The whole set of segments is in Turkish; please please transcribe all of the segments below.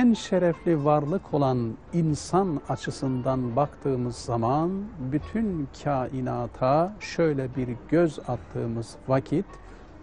en şerefli varlık olan insan açısından baktığımız zaman bütün kainata şöyle bir göz attığımız vakit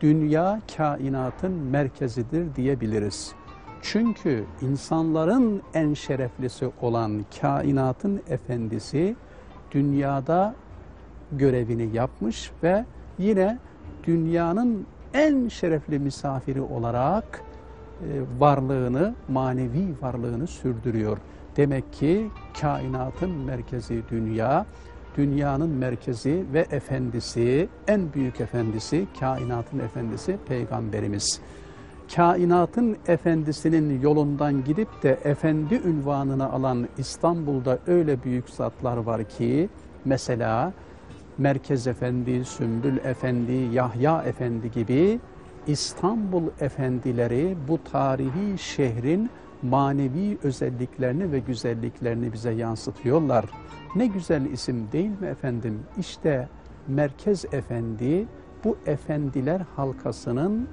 dünya kainatın merkezidir diyebiliriz. Çünkü insanların en şereflisi olan kainatın efendisi dünyada görevini yapmış ve yine dünyanın en şerefli misafiri olarak varlığını, manevi varlığını sürdürüyor. Demek ki kainatın merkezi dünya, dünyanın merkezi ve efendisi, en büyük efendisi, kainatın efendisi Peygamberimiz. Kainatın efendisinin yolundan gidip de efendi ünvanını alan İstanbul'da öyle büyük zatlar var ki, mesela Merkez Efendi, Sümbül Efendi, Yahya Efendi gibi İstanbul efendileri bu tarihi şehrin manevi özelliklerini ve güzelliklerini bize yansıtıyorlar. Ne güzel isim değil mi efendim? İşte Merkez Efendi bu efendiler halkasının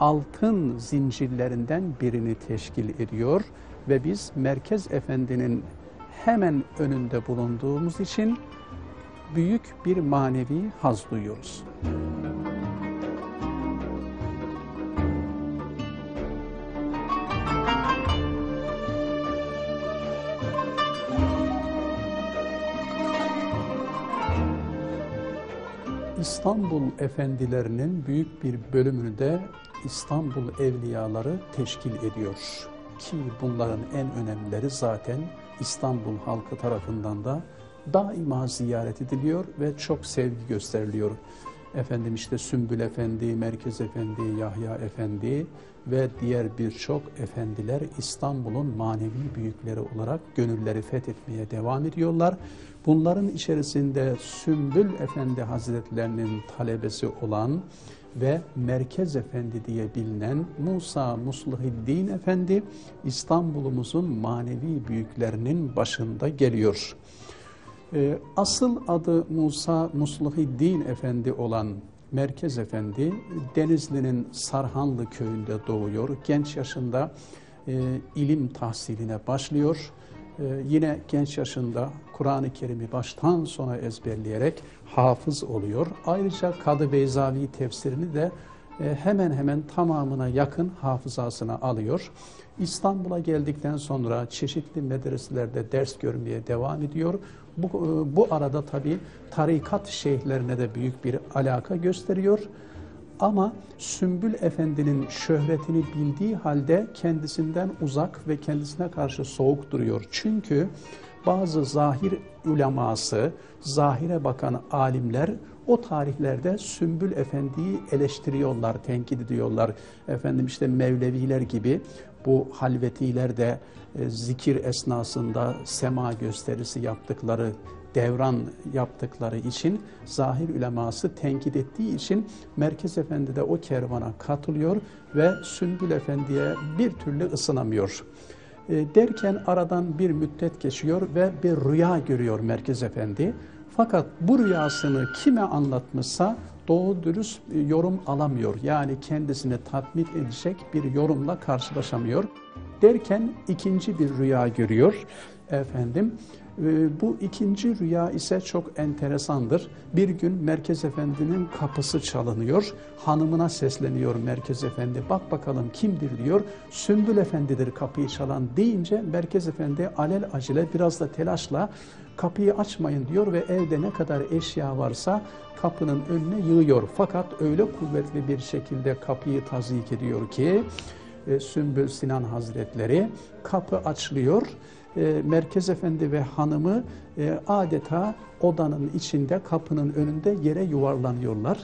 altın zincirlerinden birini teşkil ediyor ve biz Merkez Efendi'nin hemen önünde bulunduğumuz için büyük bir manevi haz duyuyoruz. İstanbul efendilerinin büyük bir bölümünü de İstanbul evliyaları teşkil ediyor. Ki bunların en önemlileri zaten İstanbul halkı tarafından da daima ziyaret ediliyor ve çok sevgi gösteriliyor. Efendim işte Sümbül Efendi, Merkez Efendi, Yahya Efendi ve diğer birçok efendiler İstanbul'un manevi büyükleri olarak gönülleri fethetmeye devam ediyorlar. Bunların içerisinde Sümbül Efendi Hazretlerinin talebesi olan ve Merkez Efendi diye bilinen Musa Muslihiddin Efendi İstanbul'umuzun manevi büyüklerinin başında geliyor. Ee, asıl adı Musa Muslihiddin Efendi olan Merkez Efendi Denizli'nin Sarhanlı köyünde doğuyor. Genç yaşında e, ilim tahsiline başlıyor. E, yine genç yaşında Kur'an-ı Kerim'i baştan sona ezberleyerek hafız oluyor. Ayrıca Kadı Beyzavi tefsirini de e, hemen hemen tamamına yakın hafızasına alıyor. İstanbul'a geldikten sonra çeşitli medreselerde ders görmeye devam ediyor. Bu, e, bu arada tabi tarikat şeyhlerine de büyük bir alaka gösteriyor. Ama Sümbül Efendi'nin şöhretini bildiği halde kendisinden uzak ve kendisine karşı soğuk duruyor. Çünkü bazı zahir uleması, zahire bakan alimler o tarihlerde Sümbül Efendi'yi eleştiriyorlar, tenkit ediyorlar. Efendim işte Mevleviler gibi bu halvetiler de e, zikir esnasında sema gösterisi yaptıkları, devran yaptıkları için zahir üleması tenkit ettiği için Merkez Efendi de o kervana katılıyor ve Sümbül Efendi'ye bir türlü ısınamıyor. E, derken aradan bir müddet geçiyor ve bir rüya görüyor Merkez Efendi. Fakat bu rüyasını kime anlatmışsa doğru dürüst yorum alamıyor. Yani kendisini tatmin edecek bir yorumla karşılaşamıyor. Derken ikinci bir rüya görüyor efendim. Ee, bu ikinci rüya ise çok enteresandır. Bir gün Merkez Efendi'nin kapısı çalınıyor. Hanımına sesleniyor Merkez Efendi. Bak bakalım kimdir diyor. Sümbül Efendi'dir kapıyı çalan deyince Merkez Efendi alel acele biraz da telaşla kapıyı açmayın diyor ve evde ne kadar eşya varsa kapının önüne yığıyor. Fakat öyle kuvvetli bir şekilde kapıyı tazik ediyor ki e, Sümbül Sinan Hazretleri kapı açılıyor. E, Merkez Efendi ve hanımı e, adeta odanın içinde kapının önünde yere yuvarlanıyorlar.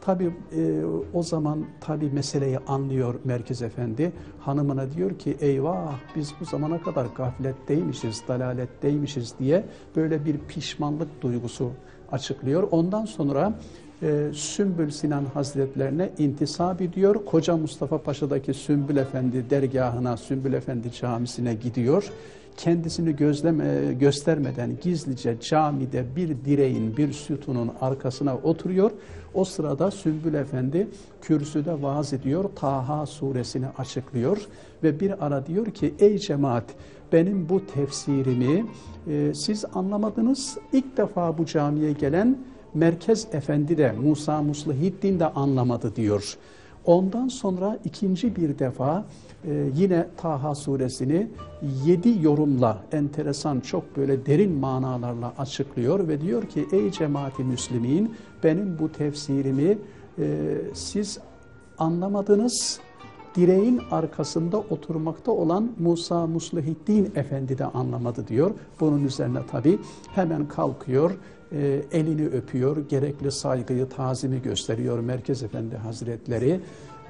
Tabi e, o zaman tabi meseleyi anlıyor Merkez Efendi. Hanımına diyor ki eyvah biz bu zamana kadar gafletteymişiz, dalaletteymişiz diye böyle bir pişmanlık duygusu açıklıyor. Ondan sonra e, Sümbül Sinan Hazretlerine intisap ediyor. Koca Mustafa Paşa'daki Sümbül Efendi dergahına, Sümbül Efendi camisine gidiyor. kendisini gözleme, göstermeden gizlice camide bir direğin, bir sütunun arkasına oturuyor. O sırada Sümbül Efendi kürsüde vaaz ediyor, Taha suresini açıklıyor ve bir ara diyor ki ey cemaat benim bu tefsirimi e, siz anlamadınız. İlk defa bu camiye gelen Merkez Efendi de Musa Muslihiddin de anlamadı diyor. Ondan sonra ikinci bir defa e, yine Taha suresini yedi yorumla enteresan çok böyle derin manalarla açıklıyor ve diyor ki ey cemaati müslimin benim bu tefsirimi e, siz anlamadınız direğin arkasında oturmakta olan Musa Muslihiddin Efendi de anlamadı diyor. Bunun üzerine tabi hemen kalkıyor, e, elini öpüyor, gerekli saygıyı, tazimi gösteriyor Merkez Efendi Hazretleri.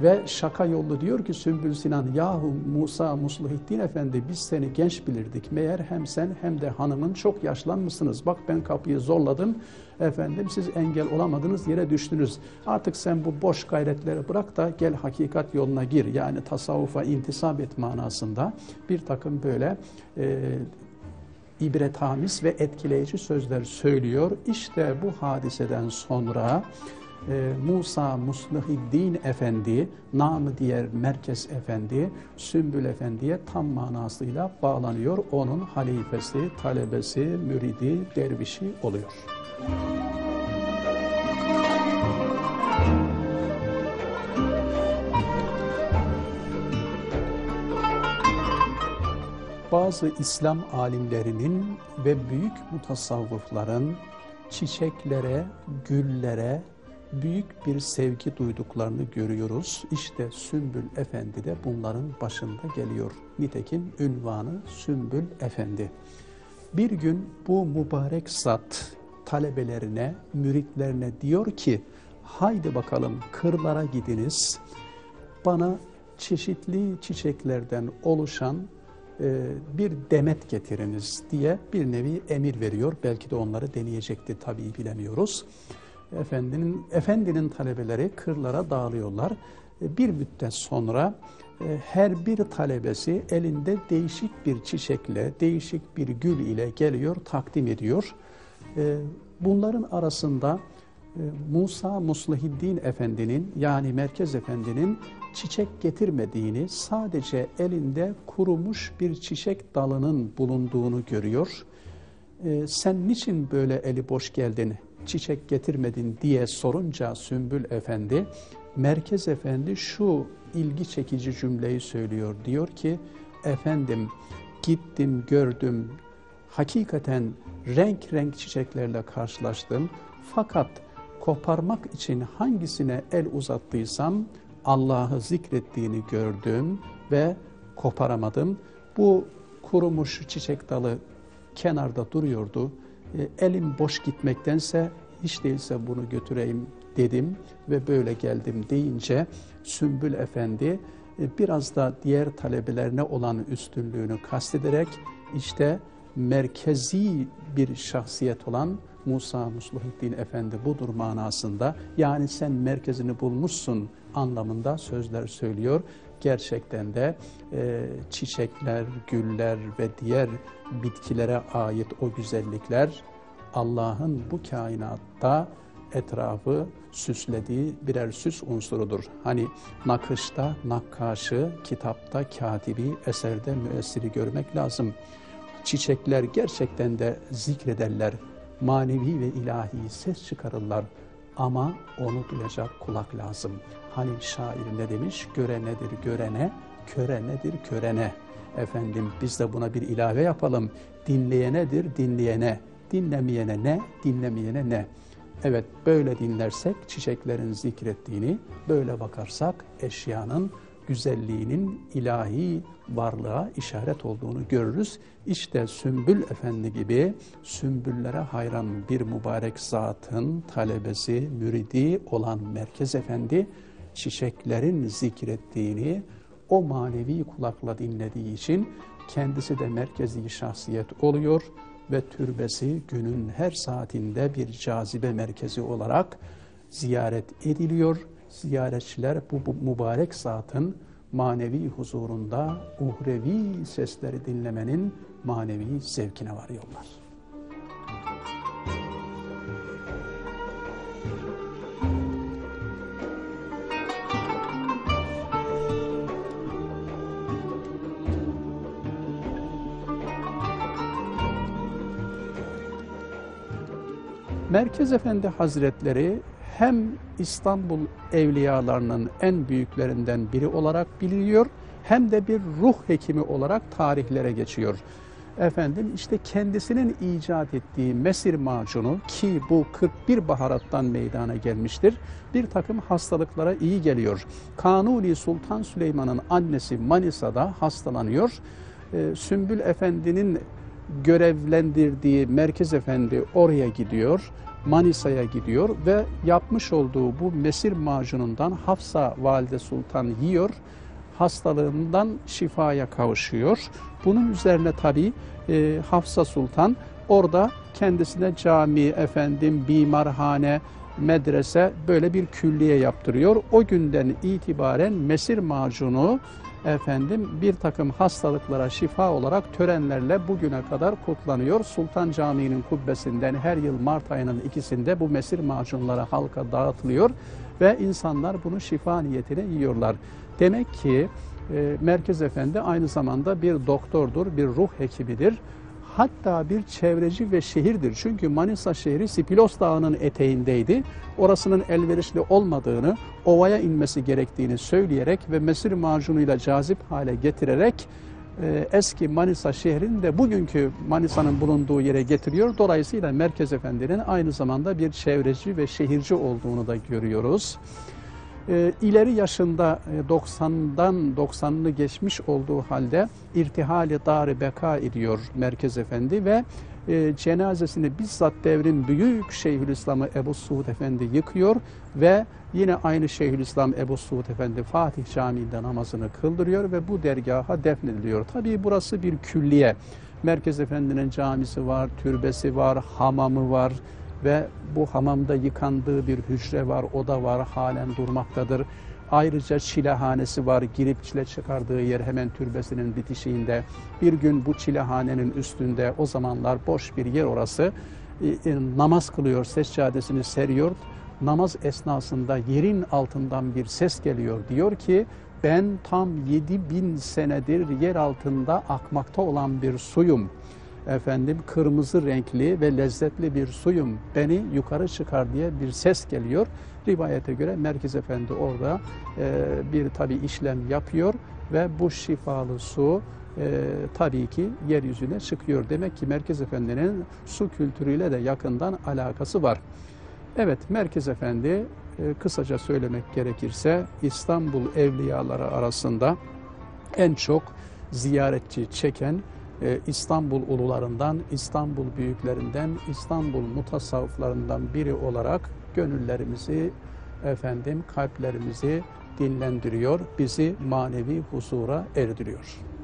Ve şaka yollu diyor ki Sümbül Sinan, yahu Musa Musluhiddin Efendi biz seni genç bilirdik. Meğer hem sen hem de hanımın çok yaşlanmışsınız. Bak ben kapıyı zorladım. Efendim siz engel olamadınız yere düştünüz. Artık sen bu boş gayretleri bırak da gel hakikat yoluna gir. Yani tasavvufa intisap et manasında bir takım böyle e, ibrethamiz ve etkileyici sözler söylüyor. İşte bu hadiseden sonra e, Musa Muslihiddin Efendi, namı diğer Merkez Efendi, Sümbül Efendi'ye tam manasıyla bağlanıyor. Onun halifesi, talebesi, müridi, dervişi oluyor. Bazı İslam alimlerinin ve büyük mutasavvıfların çiçeklere, güllere, büyük bir sevgi duyduklarını görüyoruz. İşte Sümbül Efendi de bunların başında geliyor. Nitekim ünvanı Sümbül Efendi. Bir gün bu mübarek zat talebelerine, müritlerine diyor ki, haydi bakalım kırlara gidiniz, bana çeşitli çiçeklerden oluşan bir demet getiriniz diye bir nevi emir veriyor. Belki de onları deneyecekti tabii bilemiyoruz. Efendinin, efendinin talebeleri kırlara dağılıyorlar. E, bir müddet sonra e, her bir talebesi elinde değişik bir çiçekle, değişik bir gül ile geliyor, takdim ediyor. E, bunların arasında Musa Muslihiddin Efendi'nin yani Merkez Efendi'nin çiçek getirmediğini, sadece elinde kurumuş bir çiçek dalının bulunduğunu görüyor. Sen niçin böyle eli boş geldin çiçek getirmedin diye sorunca Sümbül Efendi, Merkez Efendi şu ilgi çekici cümleyi söylüyor. Diyor ki, efendim gittim gördüm, hakikaten renk renk çiçeklerle karşılaştım. Fakat koparmak için hangisine el uzattıysam Allah'ı zikrettiğini gördüm ve koparamadım. Bu kurumuş çiçek dalı kenarda duruyordu. E, elim boş gitmektense hiç değilse bunu götüreyim dedim ve böyle geldim deyince Sümbül Efendi e, biraz da diğer talebelerine olan üstünlüğünü kastederek işte merkezi bir şahsiyet olan Musa Musluhiddin Efendi budur manasında yani sen merkezini bulmuşsun anlamında sözler söylüyor. Gerçekten de e, çiçekler, güller ve diğer bitkilere ait o güzellikler Allah'ın bu kainatta etrafı süslediği birer süs unsurudur. Hani nakışta nakkaşı, kitapta katibi, eserde müessiri görmek lazım. Çiçekler gerçekten de zikrederler, manevi ve ilahi ses çıkarırlar. Ama onu duyacak kulak lazım. Hani şair ne demiş? Göre nedir görene, köre nedir körene. Efendim biz de buna bir ilave yapalım. Dinleyenedir dinleyene, dinlemeyene ne, dinlemeyene ne. Evet böyle dinlersek çiçeklerin zikrettiğini, böyle bakarsak eşyanın güzelliğinin ilahi varlığa işaret olduğunu görürüz. İşte Sümbül Efendi gibi sümbüllere hayran bir mübarek zatın talebesi, müridi olan Merkez Efendi çiçeklerin zikrettiğini o manevi kulakla dinlediği için kendisi de merkezi şahsiyet oluyor ve türbesi günün her saatinde bir cazibe merkezi olarak ziyaret ediliyor. Ziyaretçiler bu, bu mübarek zatın manevi huzurunda uhrevi sesleri dinlemenin manevi zevkine varıyorlar. Merkez Efendi Hazretleri hem İstanbul evliyalarının en büyüklerinden biri olarak biliniyor hem de bir ruh hekimi olarak tarihlere geçiyor. Efendim işte kendisinin icat ettiği mesir macunu ki bu 41 baharattan meydana gelmiştir. Bir takım hastalıklara iyi geliyor. Kanuni Sultan Süleyman'ın annesi Manisa'da hastalanıyor. Ee, Sümbül Efendi'nin görevlendirdiği Merkez Efendi oraya gidiyor. Manisa'ya gidiyor ve yapmış olduğu bu mesir macunundan Hafsa Valide Sultan yiyor. Hastalığından şifaya kavuşuyor. Bunun üzerine tabi e, Hafsa Sultan orada kendisine cami, efendim, bimarhane, medrese böyle bir külliye yaptırıyor. O günden itibaren mesir macunu efendim bir takım hastalıklara şifa olarak törenlerle bugüne kadar kutlanıyor. Sultan Camii'nin kubbesinden her yıl Mart ayının ikisinde bu mesir macunları halka dağıtılıyor ve insanlar bunu şifa niyetine yiyorlar. Demek ki e, Merkez Efendi aynı zamanda bir doktordur, bir ruh hekimidir. Hatta bir çevreci ve şehirdir. Çünkü Manisa şehri Sipilos Dağı'nın eteğindeydi. Orasının elverişli olmadığını, ovaya inmesi gerektiğini söyleyerek ve mesir macunuyla cazip hale getirerek e, eski Manisa şehrini de bugünkü Manisa'nın bulunduğu yere getiriyor. Dolayısıyla Merkez Efendi'nin aynı zamanda bir çevreci ve şehirci olduğunu da görüyoruz. E, ileri yaşında e, 90'dan 90'ını geçmiş olduğu halde irtihali dar beka ediyor Merkez Efendi ve e, cenazesini bizzat devrin büyük Şeyhülislam'ı Ebu Suud Efendi yıkıyor ve yine aynı Şeyhülislam Ebu Suud Efendi Fatih Camii'nde namazını kıldırıyor ve bu dergaha defnediliyor. Tabii burası bir külliye. Merkez Efendi'nin camisi var, türbesi var, hamamı var ve bu hamamda yıkandığı bir hücre var, oda var, halen durmaktadır. Ayrıca çilehanesi var, girip çile çıkardığı yer hemen türbesinin bitişiğinde. Bir gün bu çilehanenin üstünde o zamanlar boş bir yer orası. E, e, namaz kılıyor, seccadesini seriyor. Namaz esnasında yerin altından bir ses geliyor. Diyor ki ben tam 7000 senedir yer altında akmakta olan bir suyum efendim kırmızı renkli ve lezzetli bir suyum beni yukarı çıkar diye bir ses geliyor. Rivayete göre Merkez Efendi orada e, bir tabi işlem yapıyor ve bu şifalı su e, tabii ki yeryüzüne çıkıyor. Demek ki Merkez Efendi'nin su kültürüyle de yakından alakası var. Evet Merkez Efendi e, kısaca söylemek gerekirse İstanbul evliyaları arasında en çok ziyaretçi çeken İstanbul ulularından, İstanbul büyüklerinden, İstanbul mutasavvıflarından biri olarak gönüllerimizi, efendim kalplerimizi dinlendiriyor, bizi manevi huzura erdiriyor.